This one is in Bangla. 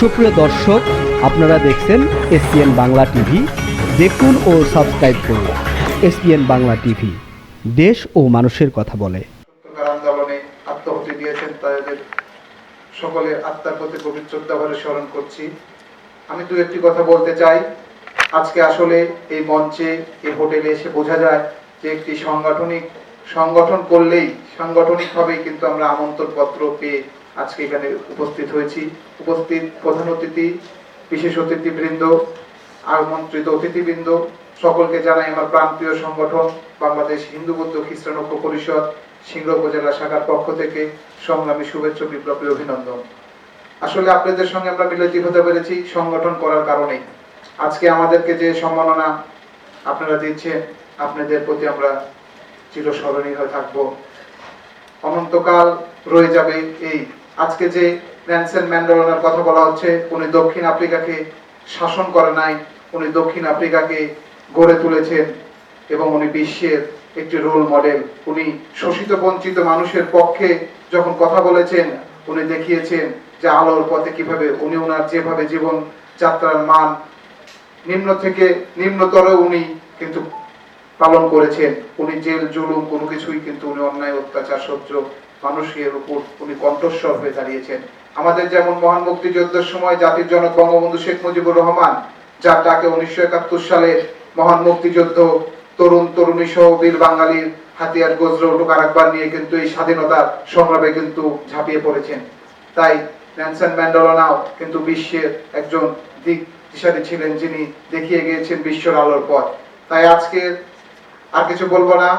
সুপ্রিয় দর্শক, আপনারা দেখছেন এসপিএন বাংলা টিভি। দেখুন ও সাবস্ক্রাইব করুন এসপিএন বাংলা টিভি। দেশ ও মানুষের কথা বলে। আন্দোলনে দিয়েছেন তাদের সকলের আত্মার প্রতি গভীর শ্রদ্ধা ভরে স্মরণ করছি। আমি দু একটি কথা বলতে চাই। আজকে আসলে এই মঞ্চে, এই হোটেলে এসে বোঝা যায় যে একটি সাংগঠনিক, সংগঠন করলেই সাংগঠনিকভাবেই কিন্তু আমরা আমন্ত্রণ পত্র পেয়ে আজকে এখানে উপস্থিত হয়েছি। উপস্থিত প্রধান অতিথি, বিশেষ অতিথিবৃন্দ, আমন্ত্রিত অতিথিবৃন্দ, সকলকে জানাই আমার প্রান্তীয় সংগঠন, বাংলাদেশ হিন্দু বৌদ্ধ খ্রিস্টান ঐক্য পরিষদ সিংহ উপজেলা শাখার পক্ষ থেকে সংগ্রামী শুভেচ্ছা, বিপ্লবী অভিনন্দন। আসলে আপনাদের সঙ্গে আমরা মিলিত হতে পেরেছি সংগঠন করার কারণেই। আজকে আমাদেরকে যে সম্মাননা আপনারা দিচ্ছেন, আপনাদের প্রতি আমরা চিরস্মরণীয় থাকব। অনন্তকাল রয়ে যাবে এই আজকে যে ন্যানসেন ম্যান্ডেলার কথা বলা হচ্ছে, উনি দক্ষিণ আফ্রিকাকে শাসন করে নাই, উনি দক্ষিণ আফ্রিকাকে গড়ে তুলেছেন এবং উনি বিশ্বের একটি রোল মডেল উনি শোষিত, বঞ্চিত মানুষের পক্ষে যখন কথা বলেছেন, উনি দেখিয়েছেন যে আলোর পথে কীভাবে উনি ওনার যেভাবে জীবন যাত্রার মান নিম্ন থেকে নিম্নতর, উনি কিন্তু পালন করেছেন। উনি জেল, জুলুম কোনো কিছুই কিন্তু উনি অন্যায়, অত্যাচার, সহ্য মানুষের উপর উনি কণ্ঠস্বর হয়ে দাঁড়িয়েছেন। আমাদের যেমন মহান মুক্তিযুদ্ধের সময় জাতির জনক বঙ্গবন্ধু শেখ মুজিবুর রহমান, যার ডাকে উনিশশো একাত্তর সালে মহান মুক্তিযুদ্ধ, তরুণ, তরুণী সহ বীর বাঙালির হাতিয়ার গজর কারাকবার নিয়ে কিন্তু এই স্বাধীনতার সংগ্রামে কিন্তু ঝাঁপিয়ে পড়েছেন। তাই ন্যানসন ম্যান্ডেলানাও কিন্তু বিশ্বের একজন দিক দিশারি ছিলেন যিনি দেখিয়ে গিয়েছেন বিশ্বর আলোর পথ। তাই আজকে আর কিছু বলব না।